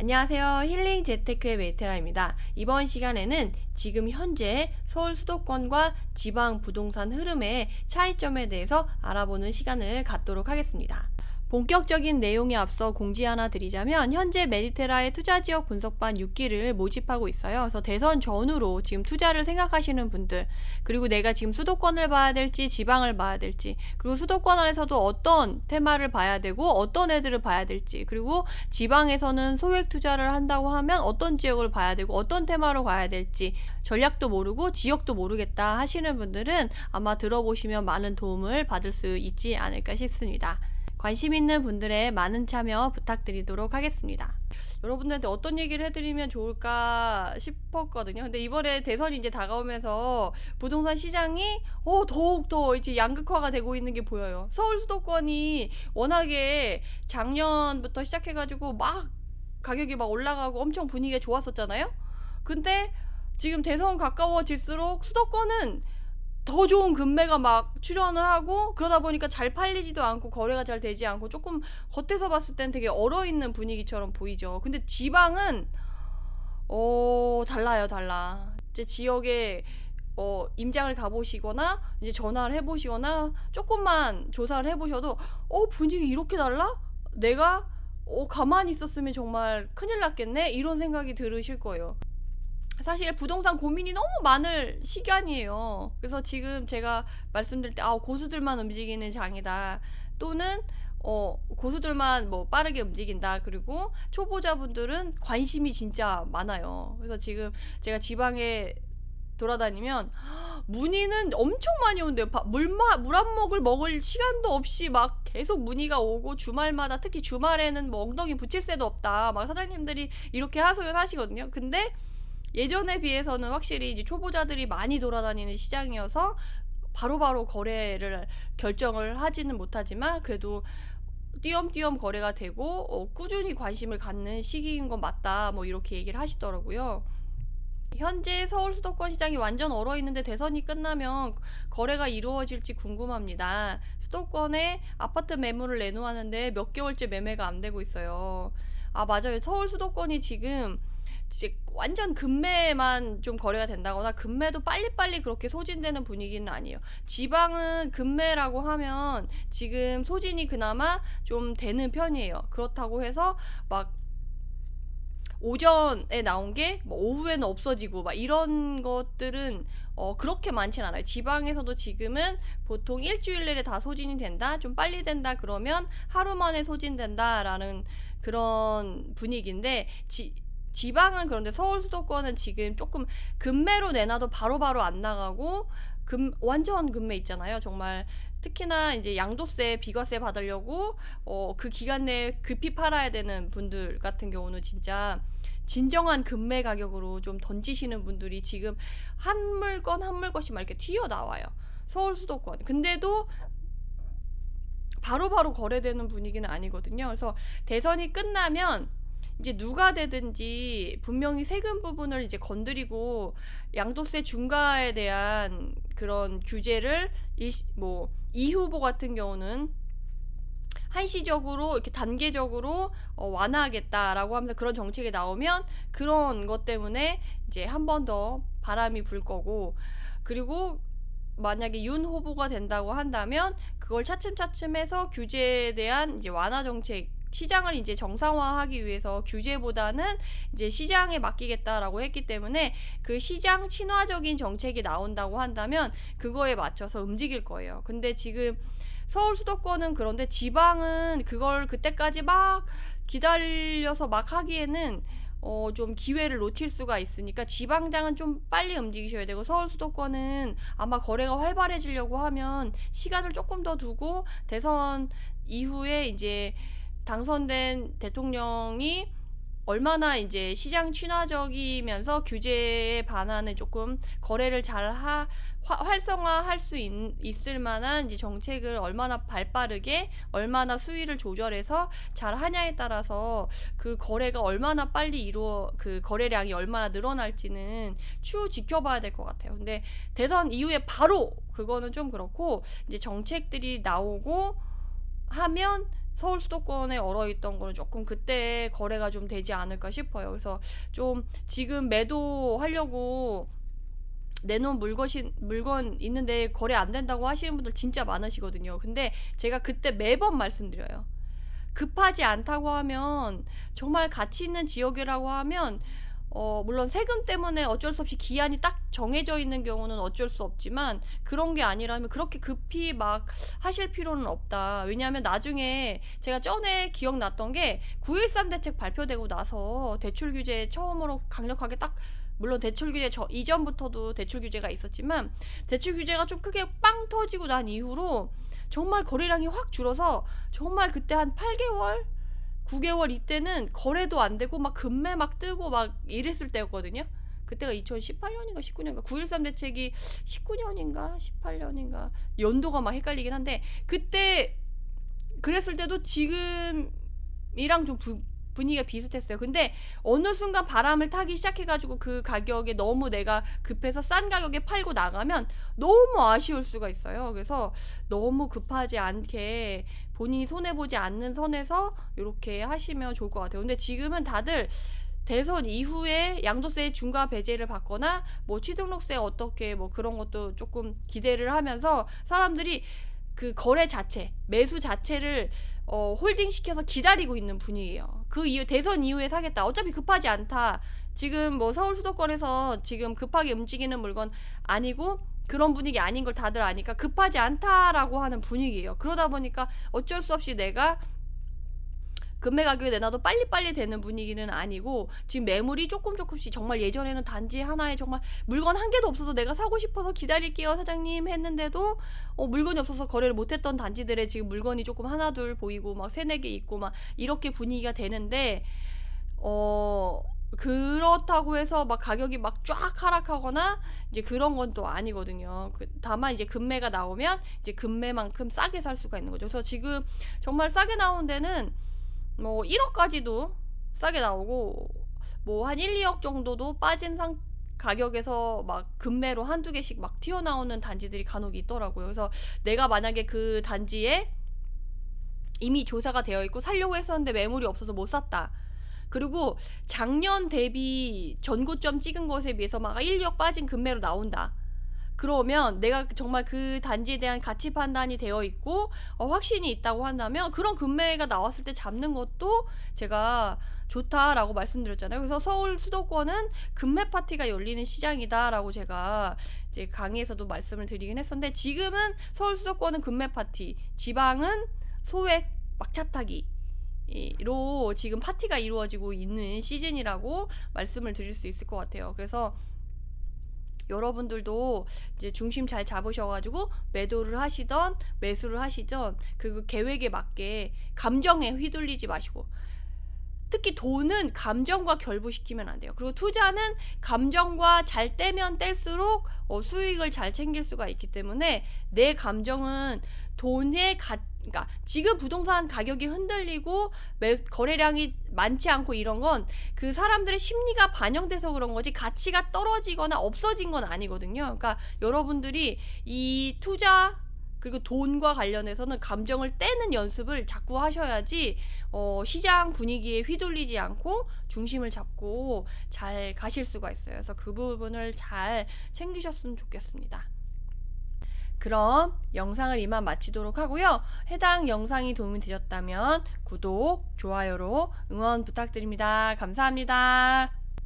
안녕하세요. 힐링 재테크의 메테라입니다. 이번 시간에는 지금 현재 서울 수도권과 지방 부동산 흐름의 차이점에 대해서 알아보는 시간을 갖도록 하겠습니다. 본격적인 내용에 앞서 공지 하나 드리자면 현재 메디테라의 투자 지역 분석반 6기를 모집하고 있어요. 그래서 대선 전후로 지금 투자를 생각하시는 분들 그리고 내가 지금 수도권을 봐야 될지 지방을 봐야 될지 그리고 수도권 안에서도 어떤 테마를 봐야 되고 어떤 애들을 봐야 될지 그리고 지방에서는 소액 투자를 한다고 하면 어떤 지역을 봐야 되고 어떤 테마로 가야 될지 전략도 모르고 지역도 모르겠다 하시는 분들은 아마 들어보시면 많은 도움을 받을 수 있지 않을까 싶습니다. 관심 있는 분들의 많은 참여 부탁드리도록 하겠습니다. 여러분들한테 어떤 얘기를 해드리면 좋을까 싶었거든요. 근데 이번에 대선이 이제 다가오면서 부동산 시장이 어, 더욱더 이제 양극화가 되고 있는 게 보여요. 서울 수도권이 워낙에 작년부터 시작해가지고 막 가격이 막 올라가고 엄청 분위기가 좋았었잖아요. 근데 지금 대선 가까워질수록 수도권은 더 좋은 금매가 막 출현을 하고 그러다 보니까 잘 팔리지도 않고 거래가 잘 되지 않고 조금 겉에서 봤을 땐 되게 얼어 있는 분위기처럼 보이죠. 근데 지방은 어 달라요, 달라. 이제 지역에 어 임장을 가보시거나 이제 전화를 해보시거나 조금만 조사를 해보셔도 어 분위기 이렇게 달라? 내가 어 가만히 있었으면 정말 큰일 났겠네 이런 생각이 들으실 거예요. 사실 부동산 고민이 너무 많을 시간이에요. 그래서 지금 제가 말씀드릴 때, 아, 고수들만 움직이는 장이다. 또는, 어, 고수들만 뭐 빠르게 움직인다. 그리고 초보자분들은 관심이 진짜 많아요. 그래서 지금 제가 지방에 돌아다니면 문의는 엄청 많이 온대요. 물한 모을 먹을 시간도 없이 막 계속 문의가 오고 주말마다 특히 주말에는 뭐 엉덩이 붙일 새도 없다. 막 사장님들이 이렇게 하소연하시거든요. 근데 예전에 비해서는 확실히 이제 초보자들이 많이 돌아다니는 시장이어서 바로 바로 거래를 결정을 하지는 못하지만 그래도 띄엄띄엄 거래가 되고 어, 꾸준히 관심을 갖는 시기인 건 맞다 뭐 이렇게 얘기를 하시더라고요. 현재 서울 수도권 시장이 완전 얼어 있는데 대선이 끝나면 거래가 이루어질지 궁금합니다. 수도권에 아파트 매물을 내놓았는데 몇 개월째 매매가 안 되고 있어요. 아 맞아요. 서울 수도권이 지금 이제 완전 금매만 좀 거래가 된다거나 금매도 빨리빨리 그렇게 소진되는 분위기는 아니에요. 지방은 금매라고 하면 지금 소진이 그나마 좀 되는 편이에요. 그렇다고 해서 막 오전에 나온 게 뭐 오후에는 없어지고 막 이런 것들은 어 그렇게 많진 않아요. 지방에서도 지금은 보통 일주일 내에 다 소진이 된다, 좀 빨리 된다 그러면 하루 만에 소진된다라는 그런 분위기인데 지, 지방은 그런데 서울 수도권은 지금 조금 금매로 내놔도 바로 바로 안 나가고 금 완전 금매 있잖아요. 정말 특히나 이제 양도세, 비과세 받으려고 어, 그 기간 내에 급히 팔아야 되는 분들 같은 경우는 진짜 진정한 금매 가격으로 좀 던지시는 분들이 지금 한 물건 한 물건씩 막 이렇게 튀어나와요. 서울 수도권. 근데도 바로바로 바로 거래되는 분위기는 아니거든요. 그래서 대선이 끝나면 이제 누가 되든지 분명히 세금 부분을 이제 건드리고 양도세 중과에 대한 그런 규제를 일시, 뭐이 후보 같은 경우는 한시적으로 이렇게 단계적으로 어, 완화하겠다라고 하면서 그런 정책이 나오면 그런 것 때문에 이제 한 번 더 바람이 불 거고 그리고 만약에 윤 후보가 된다고 한다면 그걸 차츰차츰 해서 규제에 대한 이제 완화 정책 시장을 이제 정상화하기 위해서 규제보다는 이제 시장에 맡기겠다라고 했기 때문에 그 시장 친화적인 정책이 나온다고 한다면 그거에 맞춰서 움직일 거예요. 근데 지금 서울 수도권은 그런데 지방은 그걸 그때까지 막 기다려서 막 하기에는 어, 좀 기회를 놓칠 수가 있으니까 지방장은 좀 빨리 움직이셔야 되고 서울 수도권은 아마 거래가 활발해지려고 하면 시간을 조금 더 두고 대선 이후에 이제 당선된 대통령이 얼마나 이제 시장 친화적이면서 규제에 반하는 조금 거래를 잘 하, 활성화할 수 있, 있을 만한 이제 정책을 얼마나 발빠르게 얼마나 수위를 조절해서 잘 하냐에 따라서 그 거래가 얼마나 빨리 이루어 그 거래량이 얼마나 늘어날지는 추후 지켜봐야 될 것 같아요. 근데 대선 이후에 바로 그거는 좀 그렇고 이제 정책들이 나오고 하면 서울 수도권에 얼어 있던 거는 조금 그때 거래가 좀 되지 않을까 싶어요. 그래서 좀 지금 매도하려고 내놓은 물건이 물건 있는데 거래 안 된다고 하시는 분들 진짜 많으시거든요. 근데 제가 그때 매번 말씀드려요. 급하지 않다고 하면 정말 가치 있는 지역이라고 하면 어 물론 세금 때문에 어쩔 수 없이 기한이 딱 정해져 있는 경우는 어쩔 수 없지만 그런 게 아니라면 그렇게 급히 막 하실 필요는 없다. 왜냐하면 나중에 제가 전에 기억났던 게 9.13 대책 발표되고 나서 대출 규제 처음으로 강력하게 딱 물론 대출 규제 저 이전부터도 대출 규제가 있었지만 대출 규제가 좀 크게 빵 터지고 난 이후로 정말 거래량이 확 줄어서 정말 그때 한 8개월 9개월 이때는 거래도 안 되고 막 금매 막 뜨고 막 이랬을 때였거든요. 그때가 2018년인가 19년인가 9.13 대책이 19년인가 18년인가 연도가 막 헷갈리긴 한데 그때 그랬을 때도 지금이랑 좀 부, 분위기가 비슷했어요. 근데 어느 순간 바람을 타기 시작해가지고 그 가격에 너무 내가 급해서 싼 가격에 팔고 나가면 너무 아쉬울 수가 있어요. 그래서 너무 급하지 않게 본인이 손해보지 않는 선에서 이렇게 하시면 좋을 것 같아요. 근데 지금은 다들 대선 이후에 양도세 중과 배제를 받거나 뭐 취등록세 어떻게 뭐 그런 것도 조금 기대를 하면서 사람들이 그 거래 자체, 매수 자체를 어, 홀딩 시켜서 기다리고 있는 분위기예요. 그 이후 대선 이후에 사겠다. 어차피 급하지 않다. 지금 뭐 서울 수도권에서 지금 급하게 움직이는 물건 아니고 그런 분위기 아닌 걸 다들 아니까 급하지 않다라고 하는 분위기예요. 그러다 보니까 어쩔 수 없이 내가 금매 가격이 내놔도 빨리빨리 되는 분위기는 아니고 지금 매물이 조금 조금씩 정말 예전에는 단지 하나에 정말 물건 한 개도 없어서 내가 사고 싶어서 기다릴게요 사장님 했는데도 어, 물건이 없어서 거래를 못했던 단지들에 지금 물건이 조금 하나 둘 보이고 막 세네 개 있고 막 이렇게 분위기가 되는데 어 그렇다고 해서 막 가격이 막 쫙 하락하거나 이제 그런 건 또 아니거든요. 그, 다만 이제 금매가 나오면 이제 금매만큼 싸게 살 수가 있는 거죠. 그래서 지금 정말 싸게 나온 데는 뭐 1억까지도 싸게 나오고 뭐 한 1, 2억 정도도 빠진 상 가격에서 막 금매로 한두 개씩 막 튀어나오는 단지들이 간혹 있더라고요. 그래서 내가 만약에 그 단지에 이미 조사가 되어 있고 살려고 했었는데 매물이 없어서 못 샀다. 그리고 작년 대비 전고점 찍은 것에 비해서 막 1, 2억 빠진 금매로 나온다. 그러면 내가 정말 그 단지에 대한 가치 판단이 되어 있고 어, 확신이 있다고 한다면 그런 금매가 나왔을 때 잡는 것도 제가 좋다라고 말씀드렸잖아요. 그래서 서울 수도권은 금매 파티가 열리는 시장이다라고 제가 이제 강의에서도 말씀을 드리긴 했었는데 지금은 서울 수도권은 금매 파티, 지방은 소액 막차 타기 로 지금 파티가 이루어지고 있는 시즌이라고 말씀을 드릴 수 있을 것 같아요. 그래서 여러분들도 이제 중심 잘 잡으셔가지고 매도를 하시던 매수를 하시던 그 계획에 맞게 감정에 휘둘리지 마시고 특히 돈은 감정과 결부시키면 안 돼요. 그리고 투자는 감정과 잘 떼면 뗄수록 어, 수익을 잘 챙길 수가 있기 때문에 내 감정은 돈의 가, 그러니까 지금 부동산 가격이 흔들리고 매, 거래량이 많지 않고 이런 건 그 사람들의 심리가 반영돼서 그런 거지 가치가 떨어지거나 없어진 건 아니거든요. 그러니까 여러분들이 이 투자 그리고 돈과 관련해서는 감정을 떼는 연습을 자꾸 하셔야지 어, 시장 분위기에 휘둘리지 않고 중심을 잡고 잘 가실 수가 있어요. 그래서 그 부분을 잘 챙기셨으면 좋겠습니다. 그럼 영상을 이만 마치도록 하고요. 해당 영상이 도움이 되셨다면 구독, 좋아요로 응원 부탁드립니다. 감사합니다.